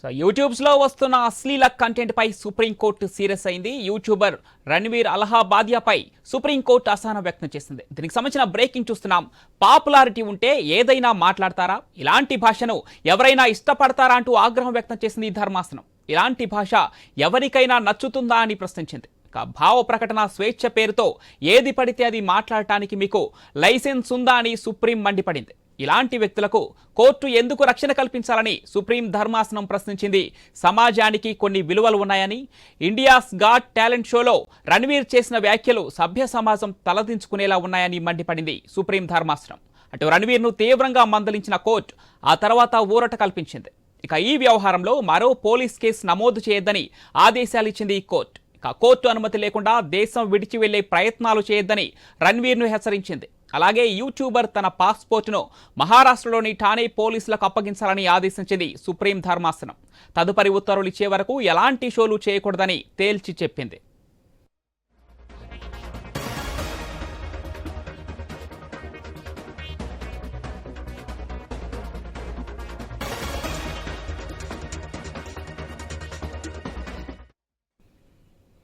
So యూట్యూబ్స్లో వస్తున్న అశ్లీల కంటెంట్పై సుప్రీంకోర్టు సీరియస్ అయింది. యూట్యూబర్ రణ్వీర్ అలహాబాద్యాపై సుప్రీంకోర్టు అసహనం వ్యక్తం చేసింది. దీనికి సంబంధించిన బ్రేకింగ్ చూస్తున్నాం. పాపులారిటీ ఉంటే ఏదైనా మాట్లాడతారా? ఇలాంటి భాషను ఎవరైనా ఇష్టపడతారా అంటూ ఆగ్రహం వ్యక్తం చేసింది ఈ ధర్మాసనం. ఇలాంటి భాష ఎవరికైనా నచ్చుతుందా అని ప్రశ్నించింది. భావ ప్రకటన స్వేచ్ఛ పేరుతో ఏది పడితే అది మాట్లాడటానికి మీకు లైసెన్స్ ఉందా అని సుప్రీం మండిపడింది. ఇలాంటి వ్యక్తులకు కోర్టు ఎందుకు రక్షణ కల్పించాలని సుప్రీం ధర్మాసనం ప్రశ్నించింది. సమాజానికి కొన్ని విలువలు ఉన్నాయని ఇండియాస్ గాడ్ టాలెంట్ షోలో రణ్వీర్ చేసిన వ్యాఖ్యలు సభ్య సమాజం తలదించుకునేలా ఉన్నాయని మండిపడింది సుప్రీం ధర్మాసనం. అటు రణ్వీర్ను తీవ్రంగా మందలించిన కోర్టు ఆ తర్వాత ఊరట కల్పించింది. ఇక ఈ వ్యవహారంలో మరో పోలీస్ కేసు నమోదు చేయొద్దని ఆదేశాలిచ్చింది ఈ కోర్టు. ఇక కోర్టు అనుమతి లేకుండా దేశం విడిచి వెళ్ళే ప్రయత్నాలు చేయొద్దని రణ్వీర్ను హెచ్చరించింది. అలాగే యూట్యూబర్ తన పాస్పోర్టును మహారాష్ట్రలోని ఠానే పోలీసులకు అప్పగించాలని ఆదేశించింది సుప్రీం ధర్మాసనం. తదుపరి ఉత్తర్వులు ఇచ్చే వరకు ఎలాంటి షోలు చేయకూడదని తేల్చి చెప్పింది.